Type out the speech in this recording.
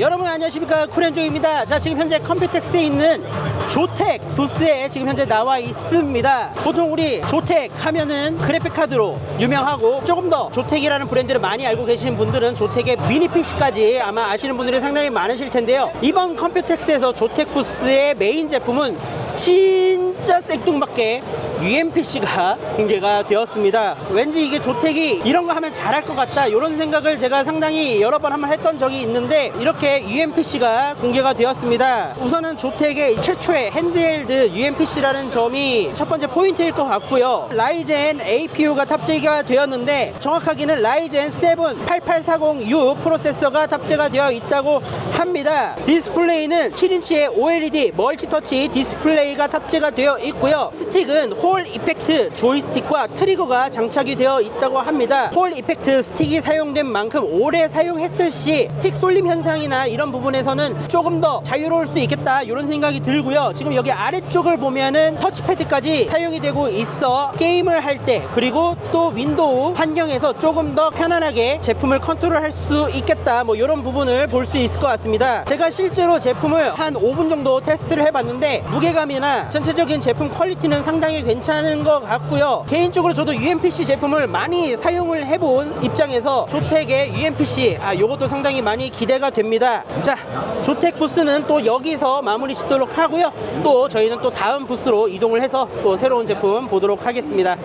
여러분 안녕하십니까? 쿨앤조입니다. 자 지금 현재 컴퓨텍스에 있는 조텍 부스에 지금 현재 나와 있습니다. 보통 우리 조텍 하면은 그래픽카드로 유명하고 조금 더 조텍이라는 브랜드를 많이 알고 계시는 분들은 조텍의 미니 PC까지 아마 아시는 분들이 상당히 많으실 텐데요. 이번 컴퓨텍스에서 조텍 부스의 메인 제품은 진짜 생뚱맞게 UMPC가 공개가 되었습니다. 왠지 이게 조텍이 이런 거 하면 잘할 것 같다 이런 생각을 제가 상당히 여러 번 한번 했던 적이 있는데 이렇게 UMPC가 공개가 되었습니다. 우선은 조텍의 최초의 핸드헬드 UMPC라는 점이 첫 번째 포인트일 것 같고요. 라이젠 APU가 탑재가 되었는데 정확하게는 라이젠 7 8840U 프로세서가 탑재가 되어 있다고 합니다. 디스플레이는 7인치의 OLED 멀티터치 디스플레이가 탑재가 되어 있고요. 스틱은 홀 이펙트 조이스틱과 트리거가 장착이 되어 있다고 합니다. 홀 이펙트 스틱이 사용된 만큼 오래 사용했을 시 스틱 쏠림 현상이나 이런 부분에서는 조금 더 자유로울 수 있겠다 이런 생각이 들고요. 지금 여기 아래쪽을 보면은 터치패드까지 사용이 되고 있어 게임을 할 때 그리고 또 윈도우 환경에서 조금 더 편안하게 제품을 컨트롤할 수 있겠다 뭐 이런 부분을 볼 수 있을 것 같습니다. 제가 실제로 제품을 한 5분 정도 테스트를 해봤는데 무게감이나 전체적인 제품 퀄리티는 상당히 괜찮은 것 같고요. 개인적으로 저도 UMPC 제품을 많이 사용을 해본 입장에서 조텍의 UMPC 아 요것도 상당히 많이 기대가 됩니다. 자 조텍 부스는 또 여기서 마무리 짓도록 하고요. 또 저희는 또 다음 부스로 이동을 해서 또 새로운 제품 보도록 하겠습니다.